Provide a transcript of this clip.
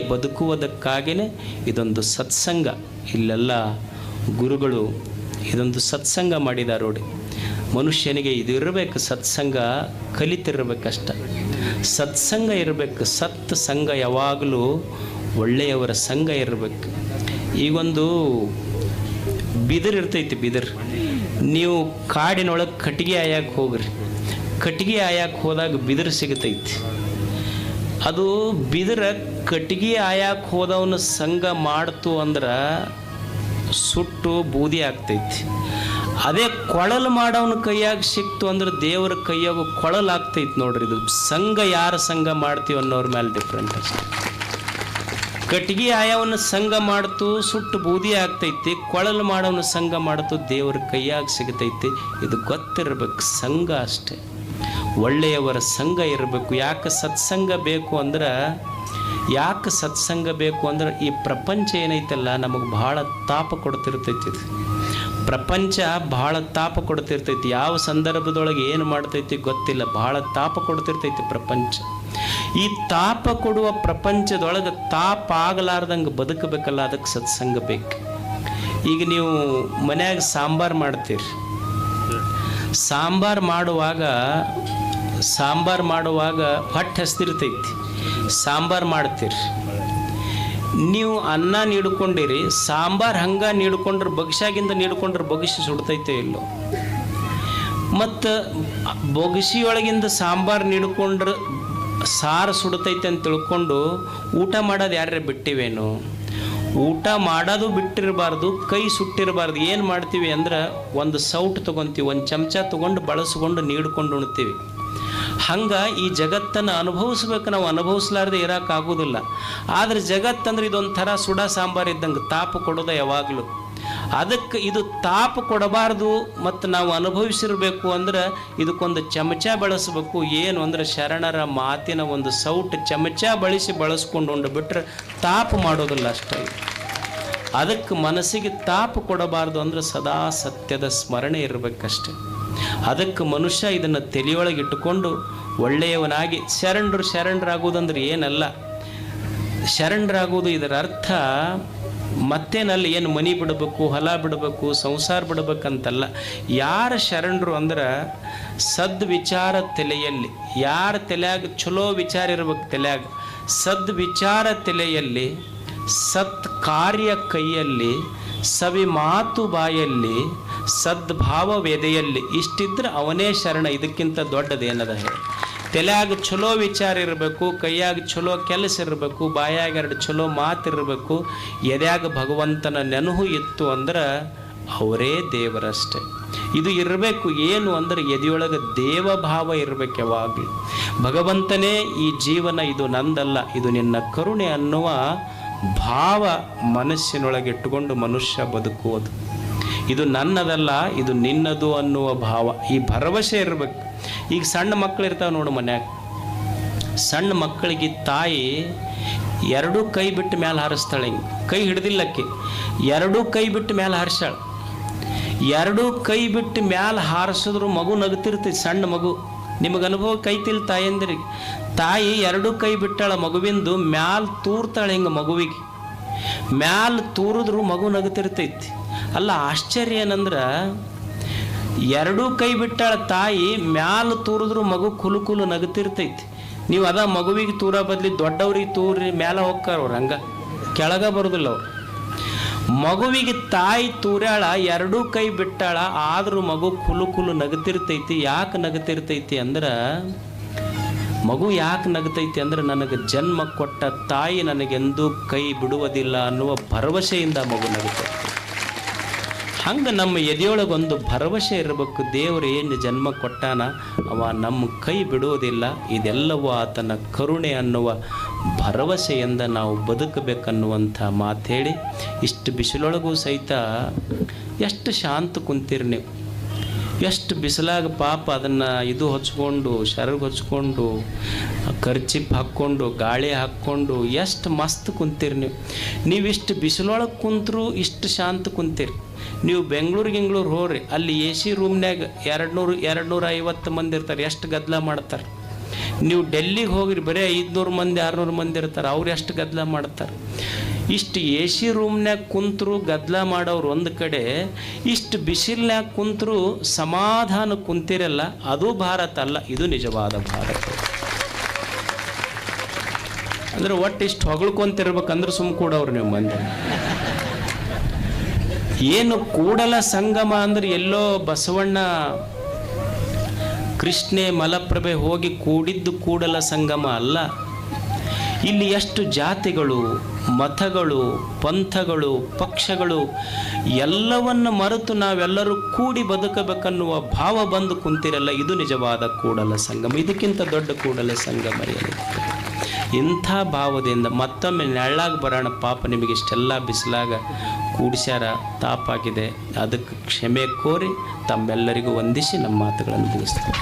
ಬದುಕುವುದಕ್ಕಾಗಿಯೇ ಇದೊಂದು ಸತ್ಸಂಗ. ಇಲ್ಲೆಲ್ಲ ಗುರುಗಳು ಇದೊಂದು ಸತ್ಸಂಗ ಮಾಡಿದಾರೋಡಿ ಮನುಷ್ಯನಿಗೆ ಇದು ಇರಬೇಕು, ಸತ್ಸಂಗ ಕಲಿತಿರ್ಬೇಕಷ್ಟ. ಸತ್ಸಂಗ ಇರಬೇಕು, ಸತ್ ಸಂಘ ಯಾವಾಗಲೂ ಒಳ್ಳೆಯವರ ಸಂಘ ಇರಬೇಕು. ಈಗೊಂದು ಬಿದಿರು ಇರ್ತೈತಿ, ಬಿದಿರು. ನೀವು ಕಾಡಿನೊಳಗೆ ಕಟ್ಟಿಗೆ ಆಯಕ್ಕೆ ಹೋಗ್ರಿ. ಕಟ್ಟಿಗೆ ಆಯಾಕೆ ಹೋದಾಗ ಬಿದಿರು ಸಿಗತೈತಿ. ಅದು ಬಿದಿರ ಕಟ್ಟಿಗೆ ಆಯಾಕೆ ಹೋದವನ ಸಂಘ ಮಾಡ್ತು ಅಂದ್ರೆ ಸುಟ್ಟು ಬೂದಿ ಆಗ್ತೈತಿ. ಅದೇ ಕೊಳಲು ಮಾಡೋವನ ಕೈಯಾಗ ಸಿಕ್ತು ಅಂದ್ರೆ ದೇವರ ಕೈಯಾಗ ಕೊಳಲು ಆಗ್ತೈತಿ ನೋಡ್ರಿ ಇದು. ಸಂಘ ಯಾರ ಸಂಘ ಮಾಡ್ತೀವಿ ಅನ್ನೋರ ಮೇಲೆ ಡಿಫ್ರೆಂಟ್ ಅಷ್ಟೆ. ಕಟ್ಟಿಗೆ ಆಯವನ ಸಂಘ ಮಾಡ್ತು, ಸುಟ್ಟು ಬೂದಿ ಆಗ್ತೈತಿ, ಕೊಳಲು ಮಾಡೋವನ ಸಂಘ ಮಾಡ್ತು, ದೇವರ ಕೈಯಾಗ ಸಿಗತೈತಿ. ಇದು ಗೊತ್ತಿರಬೇಕು, ಸಂಘ ಅಷ್ಟೆ. ಒಳ್ಳೆಯವರ ಸಂಘ ಇರಬೇಕು. ಯಾಕೆ ಸತ್ಸಂಗ ಬೇಕು ಅಂದ್ರೆ ಯಾಕೆ ಸತ್ಸಂಗ ಬೇಕು ಅಂದ್ರೆ ಈ ಪ್ರಪಂಚ ಏನೈತಲ್ಲ, ನಮಗೆ ಭಾಳ ತಾಪ ಕೊಡ್ತಿರ್ತೈತಿ ಪ್ರಪಂಚ ಭಾಳ ತಾಪ ಕೊಡ್ತಿರ್ತೈತಿ. ಯಾವ ಸಂದರ್ಭದೊಳಗೆ ಏನು ಮಾಡ್ತೈತಿ ಗೊತ್ತಿಲ್ಲ. ಭಾಳ ತಾಪ ಕೊಡ್ತಿರ್ತೈತಿ ಪ್ರಪಂಚ. ಈ ತಾಪ ಕೊಡುವ ಪ್ರಪಂಚದೊಳಗೆ ತಾಪ ಆಗಲಾರ್ದಂಗೆ ಬದುಕಬೇಕಲ್ಲ ಅದಕ್ಕೆ ಸತ್ಸಂಗ ಬೇಕು. ಈಗ ನೀವು ಮನ್ಯಾಗ ಸಾಂಬಾರು ಮಾಡ್ತೀರಿ. ಸಾಂಬಾರು ಮಾಡುವಾಗ ಸಾಂಬಾರು ಮಾಡುವಾಗ ಹೊಟ್ಟೆ ಹಸ್ತಿರ್ತೈತಿ. ಸಾಂಬಾರು ಮಾಡ್ತೀರಿ. ನೀವು ಅನ್ನ ನೀಡ್ಕೊಂಡಿರಿ, ಸಾಂಬಾರು ಹಂಗೆ ನೀಡ್ಕೊಂಡ್ರೆ ಬಗ್ಸಾಗಿಂದ ನೀಡ್ಕೊಂಡ್ರೆ ಬಗ್ಸಿ ಸುಡ್ತೈತೆ ಇಲ್ಲೋ. ಮತ್ತು ಬೊಗಸಿಯೊಳಗಿಂದ ಸಾಂಬಾರು ನೀಡ್ಕೊಂಡ್ರೆ ಸಾರು ಸುಡ್ತೈತೆ ಅಂತ ತಿಳ್ಕೊಂಡು ಊಟ ಮಾಡೋದು ಯಾರ್ಯಾರು ಬಿಟ್ಟಿವೇನು? ಊಟ ಮಾಡೋದು ಬಿಟ್ಟಿರಬಾರ್ದು, ಕೈ ಸುಟ್ಟಿರಬಾರ್ದು, ಏನು ಮಾಡ್ತೀವಿ ಅಂದ್ರೆ ಒಂದು ಸೌಟ್ ತೊಗೊತೀವಿ, ಒಂದು ಚಮಚ ತೊಗೊಂಡು ಬಳಸ್ಕೊಂಡು ನೀಡ್ಕೊಂಡು ಉಣ್ತೀವಿ. ಹಂಗೆ ಈ ಜಗತ್ತನ್ನು ಅನುಭವಿಸ್ಬೇಕು ನಾವು ಅನುಭವಿಸ್ಲಾರ್ದೆ ಇರೋಕ್ಕಾಗೋದಿಲ್ಲ ಆದರೆ ಜಗತ್ತಂದ್ರೆ ಇದೊಂಥರ ಸುಡ ಸಾಂಬಾರು ಇದ್ದಂಗೆ ತಾಪು ಕೊಡೋದು ಯಾವಾಗಲೂ. ಅದಕ್ಕೆ ಇದು ತಾಪು ಕೊಡಬಾರ್ದು ಮತ್ತು ನಾವು ಅನುಭವಿಸಿರಬೇಕು ಅಂದ್ರೆ ಇದಕ್ಕೊಂದು ಚಮಚ ಬಳಸಬೇಕು. ಏನು ಅಂದ್ರೆ ಶರಣರ ಮಾತಿನ ಒಂದು ಸೌಟ್ ಚಮಚ ಬಳಸಿ ಬಳಸ್ಕೊಂಡು ಉಂಡು ಬಿಟ್ರೆ ತಾಪು ಮಾಡೋದಿಲ್ಲ ಅಷ್ಟೇ. ಅದಕ್ಕೆ ಮನಸ್ಸಿಗೆ ತಾಪು ಕೊಡಬಾರ್ದು ಅಂದ್ರೆ ಸದಾ ಸತ್ಯದ ಸ್ಮರಣೆ ಇರಬೇಕಷ್ಟೆ. ಅದಕ್ಕೆ ಮನುಷ್ಯ ಇದನ್ನು ತಲೆಯೊಳಗೆ ಇಟ್ಟುಕೊಂಡು ಒಳ್ಳೆಯವನಾಗಿ ಶರಣರು ಶರಣರಾಗುವುದಂದ್ರೆ ಏನಲ್ಲ? ಶರಣರಾಗುವುದು ಇದರ ಅರ್ಥ ಮತ್ತೇನಲ್ಲಿ ಏನು ಮನಿ ಬಿಡಬೇಕು, ಹೊಲ ಬಿಡಬೇಕು, ಸಂಸಾರ ಬಿಡಬೇಕಂತಲ್ಲ. ಯಾರ ಶರಣರು ಅಂದ್ರೆ ಸದ್ವಿಚಾರ ತಲೆಯಲ್ಲಿ, ಯಾರ ತಲೆಯಾಗ ಚಲೋ ವಿಚಾರ ಇರ್ಬೇಕು ತಲೆಯಾಗ, ಸದ್ವಿಚಾರ ತಲೆಯಲ್ಲಿ ಸತ್ ಕಾರ್ಯ ಕೈಯಲ್ಲಿ ಸವಿ ಮಾತು ಬಾಯಲ್ಲಿ ಸದ್ಭಾವ ವೇದೆಯಲ್ಲಿ ಇಷ್ಟಿದ್ರೆ ಅವನೇ ಶರಣ. ಇದಕ್ಕಿಂತ ದೊಡ್ಡದೇನದ ಹೇಳಿ? ತಲೆಯಾಗ ಚಲೋ ವಿಚಾರ ಇರಬೇಕು, ಕೈಯಾಗ ಚಲೋ ಕೆಲಸ ಇರಬೇಕು, ಬಾಯಾಗ ಎರಡು ಚಲೋ ಮಾತಿರಬೇಕು ಎದೆಯಾಗ ಭಗವಂತನ ನೆನಹು ಇತ್ತು ಅಂದ್ರೆ ಅವರೇ ದೇವರಷ್ಟೆ. ಇದು ಇರಬೇಕು ಏನು ಅಂದ್ರೆ ಎದೆಯೊಳಗೆ ದೇವಭಾವ ಇರಬೇಕು ಯಾವಾಗಲೂ ಭಗವಂತನೇ ಈ ಜೀವನ ಇದು ನಂದಲ್ಲ, ಇದು ನಿನ್ನ ಕರುಣೆ ಅನ್ನುವ ಭಾವ ಮನಸ್ಸಿನೊಳಗೆ ಇಟ್ಟುಕೊಂಡು ಮನುಷ್ಯ ಬದುಕುವುದು. ಇದು ನನ್ನದಲ್ಲ, ಇದು ನಿನ್ನದು ಅನ್ನುವ ಭಾವ, ಈ ಭರವಸೆ ಇರಬೇಕು. ಈಗ ಸಣ್ಣ ಮಕ್ಕಳು ಇರ್ತಾವೆ ನೋಡು ಮನ್ಯಾಗ. ಸಣ್ಣ ಮಕ್ಕಳಿಗೆ ತಾಯಿ ಎರಡೂ ಕೈ ಬಿಟ್ಟು ಮೇಲೆ ಹಾರಿಸ್ತಾಳೆ ಹಿಂಗೆ. ಕೈ ಹಿಡ್ದಿಲ್ಲಕ್ಕೆ. ಎರಡೂ ಕೈ ಬಿಟ್ಟು ಮೇಲೆ ಹಾರಿಸ್ತಾಳೆ. ಎರಡೂ ಕೈ ಬಿಟ್ಟು ಮ್ಯಾಲೆ ಹಾರಿಸಿದ್ರು ಮಗು ನಗುತ್ತಿರ್ತೈತಿ ಸಣ್ಣ ಮಗು. ನಿಮಗೆ ಅನುಭವ ಕೈತಿಲ್ ತಾಯಂದ್ರಿಗೆ. ತಾಯಿ ಎರಡೂ ಕೈ ಬಿಟ್ಟಾಳ ಮಗುವಿಂದು ಮ್ಯಾಲ ತೂರ್ತಾಳೆ ಹಿಂಗೆ ಮಗುವಿಗೆ. ಮ್ಯಾಲ್ ತೂರಿದ್ರು ಮಗು ನಗುತ್ತಿರ್ತೈತಿ. ಅಲ್ಲ ಆಶ್ಚರ್ಯ ಏನಂದ್ರೆ, ಎರಡೂ ಕೈ ಬಿಟ್ಟಾಳ ತಾಯಿ ಮ್ಯಾಲ ತೂರಿದ್ರು ಮಗು ಕುಲು ಕುಲು ನಗುತ್ತಿರ್ತೈತಿ. ನೀವು ಅದ ಮಗುವಿಗೆ ತೂರ ಬದಲಿ ದೊಡ್ಡವ್ರಿಗೆ ತೂರಿ ಮ್ಯಾಲ ಹೋಗ್ತಾರ ಅವ್ರು, ಹಂಗ ಕೆಳಗ ಬರೋದಿಲ್ಲ ಅವ್ರು. ಮಗುವಿಗೆ ತಾಯಿ ತೂರ್ಯಾಳ, ಎರಡೂ ಕೈ ಬಿಟ್ಟಾಳ, ಆದರೂ ಮಗು ಕುಲು ಕುಲು ನಗುತ್ತಿರ್ತೈತಿ. ಯಾಕೆ ನಗುತ್ತಿರ್ತೈತಿ ಅಂದ್ರೆ ಮಗು ಯಾಕೆ ನಗ್ತೈತಿ ಅಂದ್ರೆ ನನಗೆ ಜನ್ಮ ಕೊಟ್ಟ ತಾಯಿ ನನಗೆಂದೂ ಕೈ ಬಿಡುವುದಿಲ್ಲ ಅನ್ನುವ ಭರವಸೆಯಿಂದ ಮಗು ನಗುತ್ತೆ. ಹಂಗೆ ನಮ್ಮ ಎದೆಯೊಳಗೊಂದು ಭರವಸೆ ಇರಬೇಕು, ದೇವರು ಏನು ಜನ್ಮ ಕೊಟ್ಟಾನ ಅವ ನಮ್ಮ ಕೈ ಬಿಡುವುದಿಲ್ಲ, ಇದೆಲ್ಲವೂ ಆತನ ಕರುಣೆ ಅನ್ನುವ ಭರವಸೆಯಿಂದ ನಾವು ಬದುಕಬೇಕನ್ನುವಂಥ ಮಾತು ಹೇಳಿ ಇಷ್ಟು ಬಿಸಿಲೊಳಗೂ ಸಹಿತ ಎಷ್ಟು ಶಾಂತ ಕುಂತೀರಿ ನೀವು. ಎಷ್ಟು ಬಿಸಿಲಾಗ ಪಾಪ ಅದನ್ನು ಇದು ಹೊಚ್ಕೊಂಡು, ಶರಗ್ ಹಚ್ಕೊಂಡು, ಕರ್ಚಿಪ್ ಹಾಕ್ಕೊಂಡು, ಗಾಳಿ ಹಾಕ್ಕೊಂಡು, ಎಷ್ಟು ಮಸ್ತ್ ಕುಂತೀರಿ ನೀವು. ನೀವು ಇಷ್ಟು ಬಿಸಿಲೊಳಗೆ ಕುಂತರೂ ಇಷ್ಟು ಶಾಂತ ಕುಂತೀರಿ. ನೀವು ಬೆಂಗಳೂರು ಗಿಂಗ್ಳೂರು ಹೋಗ್ರಿ, ಅಲ್ಲಿ ಎ ಸಿ ರೂಮ್ನ್ಯಾಗ ಎರಡು ನೂರು ಎರಡು ನೂರ ಐವತ್ತು ಮಂದಿ ಇರ್ತಾರೆ, ಎಷ್ಟು ಗದ್ದಲ ಮಾಡ್ತಾರೆ. ನೀವು ಡೆಲ್ಲಿಗೆ ಹೋಗಿರಿ, ಬರೀ ಐದುನೂರು ಮಂದಿ, ಆರುನೂರು ಮಂದಿ ಇರ್ತಾರೆ, ಅವ್ರು ಎಷ್ಟು ಗದ್ದಲ ಮಾಡ್ತಾರೆ. ಇಷ್ಟು ಎ ಸಿ ರೂಮ್ನ್ಯಾಗ ಕುಂತರು ಗದ್ದಲ ಮಾಡೋರು ಒಂದು ಕಡೆ, ಇಷ್ಟು ಬಿಸಿಲ್ನ್ಯಾಗ ಕುಂತರು ಸಮಾಧಾನ ಕುಂತಿರಲ್ಲ, ಅದು ಭಾರತ ಅಲ್ಲ, ಇದು ನಿಜವಾದ ಭಾರತ. ಅಂದ್ರೆ ಒಟ್ಟು ಇಷ್ಟು ಹೊಗಳ್ಕೊಂತಿರ್ಬೇಕಂದ್ರೆ ಸುಮ್ಮ ಕೂಡವ್ರು ನೀವು ಮಂದಿ. ಏನು ಕೂಡಲ ಸಂಗಮ ಅಂದ್ರೆ ಎಲ್ಲೋ ಬಸವಣ್ಣ ಕೃಷ್ಣೆ ಮಲಪ್ರಭೆ ಹೋಗಿ ಕೂಡಿದ್ದು ಕೂಡಲ ಸಂಗಮ ಅಲ್ಲ. ಇಲ್ಲಿ ಎಷ್ಟು ಜಾತಿಗಳು, ಮತಗಳು, ಪಂಥಗಳು, ಪಕ್ಷಗಳು, ಎಲ್ಲವನ್ನು ಮರೆತು ನಾವೆಲ್ಲರೂ ಕೂಡಿ ಬದುಕಬೇಕನ್ನುವ ಭಾವ ಬಂದು ಕುಂತಿರಲ್ಲ, ಇದು ನಿಜವಾದ ಕೂಡಲ ಸಂಗಮ. ಇದಕ್ಕಿಂತ ದೊಡ್ಡ ಕೂಡಲ ಸಂಗಮ ಇಂಥ ಭಾವದಿಂದ ಮತ್ತೊಮ್ಮೆ ನೆಳ್ಳಾಗ ಬರೋಣ. ಪಾಪ ನಿಮಗೆ ಇಷ್ಟೆಲ್ಲ ಬಿಸಿಲಾಗ ಕೂಡಿಸ್ಯಾರ, ತಾಪಾಗಿದೆ. ಅದಕ್ಕೆ ಕ್ಷಮೆ ಕೋರಿ ತಮ್ಮೆಲ್ಲರಿಗೂ ವಂದಿಸಿ ನಮ್ಮ ಮಾತುಗಳನ್ನು ಮುಗಿಸ್ತಾರೆ